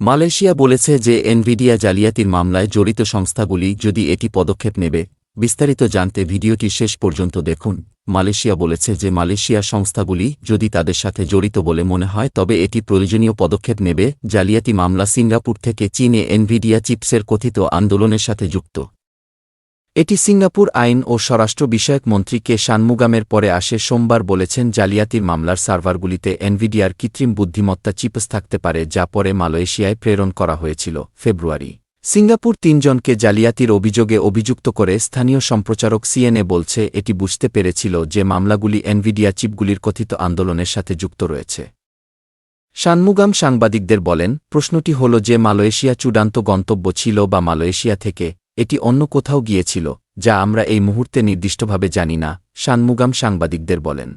Malaysia বলেছে যে Nvidia জালিয়াতির মামলায় জড়িত সংস্থাগুলি যদি এটি পদক্ষেপ নেবে, বিস্তারিত জানতে ভিডিওটি শেষ পর্যন্ত দেখুন। মালয়েশিয়া বলেছে যে মালয়েশিয়া সংস্থাগুলি যদি তাদের সাথে জড়িত বলে মনে হয়, তবে এটি প্রয়োজনীয় পদক্ষেপ নেবে। জালিয়াতি মামলা সিঙ্গাপুর থেকে চীনে এনভিডিয়া চিপসের কথিত আন্দোলনের সাথে যুক্ত। এটি সিঙ্গাপুর আইন ও স্বরাষ্ট্র বিষয়ক মন্ত্রী কে শানমুগামের পরে আসে সোমবার বলেছেন জালিয়াতির মামলার সার্ভারগুলিতে এনভিডিয়ার কৃত্রিম বুদ্ধিমত্তা চিপস থাকতে পারে যা পরে মালয়েশিয়ায় প্রেরণ করা হয়েছিল ফেব্রুয়ারি। সিঙ্গাপুর তিনজনকে জালিয়াতির অভিযোগে অভিযুক্ত করে স্থানীয় সম্প্রচারক সিএনএ বলছে, এটি বুঝতে পেরেছিল যে মামলাগুলি এনভিডিয়া চিপগুলির কথিত আন্দোলনের সাথে যুক্ত রয়েছে। শানমুগাম সাংবাদিকদের বলেন, প্রশ্নটি হল যে মালয়েশিয়া চূড়ান্ত গন্তব্য ছিল বা মালয়েশিয়া থেকে এটি অন্য কোথাও গিয়েছিল, যা আমরা এই মুহূর্তে নির্দিষ্টভাবে জানি না শানমুগাম সাংবাদিকদের বলেন।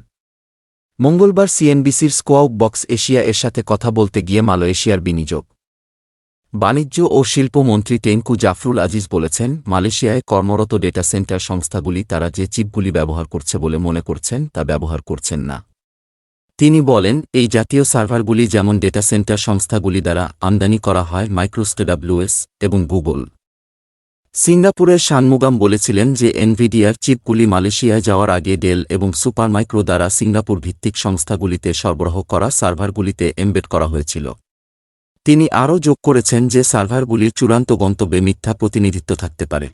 মঙ্গলবার সিএনবিসির স্কোয়াউক বক্স এশিয়া এর সাথে কথা বলতে গিয়ে মালয়েশিয়ার বিনিয়োগ। বাণিজ্য ও শিল্পমন্ত্রী টেঙ্কু জাফরুল আজিজ বলেছেন, মালয়েশিয়ায় কর্মরত ডেটা সেন্টার সংস্থাগুলি তারা যে চিপগুলি ব্যবহার করছে বলে মনে করছেন, তা ব্যবহার করছেন না। তিনি বলেন, এই জাতীয় সার্ভারগুলি যেমন ডেটা সেন্টার সংস্থাগুলি দ্বারা আমদানি করা হয় মাইক্রোস্টেডাব্লিউএস এবং গুগল সিঙ্গাপুরের শানমুগাম বলেছিলেন যে এনভিডিয়ার চিপগুলি মালয়েশিয়ায় যাওয়ার আগে ডেল এবং সুপারমাইক্রো দ্বারা সিঙ্গাপুর ভিত্তিক সংস্থাগুলিতে সরবরাহ করা সার্ভারগুলিতে এমবেড করা হয়েছিল। তিনি আরও যোগ করেছেন যে সার্ভারগুলির চূড়ান্ত গন্তব্যে মিথ্যা প্রতিনিধিত্ব থাকতে পারে।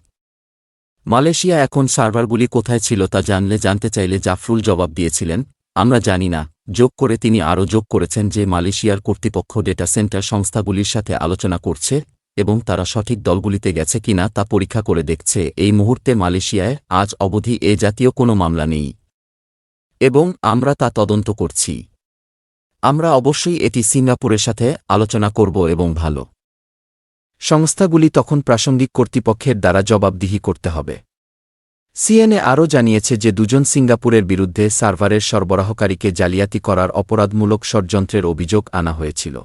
মালয়েশিয়া এখন সার্ভারগুলি কোথায় ছিল তা জানলে জানতে চাইলে জাফরুল জবাব দিয়েছিলেন, আমরা জানি না। যোগ করে তিনি আরও যোগ করেছেন যে মালয়েশিয়ার কর্তৃপক্ষ ডেটা সেন্টার সংস্থাগুলির সাথে আলোচনা করছে এবং তারা সঠিক দলগুলিতে গেছে কিনা তা পরীক্ষা করে দেখছে। এই মুহূর্তে মালয়েশিয়ায় আজ অবধি এ জাতীয় কোনো মামলা নেই। এবং আমরা তা তদন্ত করছি। আমরা অবশ্যই এটি সিঙ্গাপুরের সাথে আলোচনা করব এবং ভালো। সংস্থাগুলি তখন প্রাসঙ্গিক কর্তৃপক্ষের দ্বারা জবাবদিহি করতে হবে। সিএনএ আরও জানিয়েছে যে দুজন সিঙ্গাপুরের বিরুদ্ধে সার্ভারের সরবরাহকারীকে জালিয়াতি করার অপরাধমূলক ষড়যন্ত্রের অভিযোগ আনা হয়েছিল।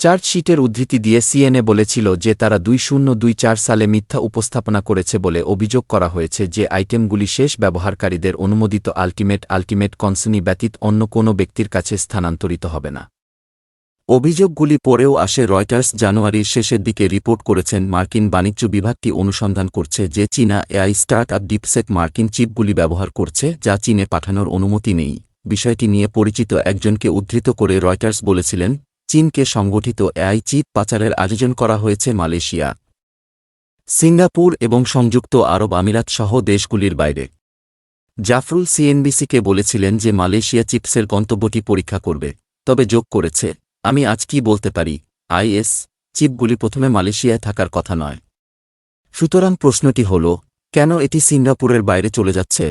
চার্জশিটের উদ্ধৃতি দিয়ে সিএনএ বলেছিল যে তারা দুই শূন্য দুই চার সালে মিথ্যা উপস্থাপনা করেছে বলে অভিযোগ করা হয়েছে যে আইটেমগুলি শেষ ব্যবহারকারীদের অনুমোদিত আল্টিমেট আল্টিমেট কনসনি ব্যতীত অন্য কোনো ব্যক্তির কাছে স্থানান্তরিত হবে না। অভিযোগগুলি পরেও আসে রয়টার্স জানুয়ারির শেষের দিকে রিপোর্ট করেছেন মার্কিন বাণিজ্য বিভাগটি অনুসন্ধান করছে যে চীনা এআই স্টার্ট আপ ডিপসেক মার্কিন চিপগুলি ব্যবহার করছে যা চীনে পাঠানোর অনুমতি নেই। বিষয়টি নিয়ে পরিচিত একজনকে উদ্ধৃত করে রয়টার্স বলেছিলেন চীনকে সংগঠিত এআই চিপ পাচারের আয়োজন করা হয়েছে মালয়েশিয়া, সিঙ্গাপুর এবং সংযুক্ত আরব আমিরাত সহ দেশগুলির বাইরে। জাফরুল সিএনবিসিকে বলেছিলেন যে মালয়েশিয়া চিপসের গন্তব্যটি পরীক্ষা করবে, তবে যোগ করেছে, আমি আজ কি বলতে পারি, আইএস, চিপগুলি প্রথমে মালয়েশিয়ায় থাকার কথা নয়। সুতরাং প্রশ্নটি হল, কেন এটি সিঙ্গাপুরের বাইরে চলে যাচ্ছে?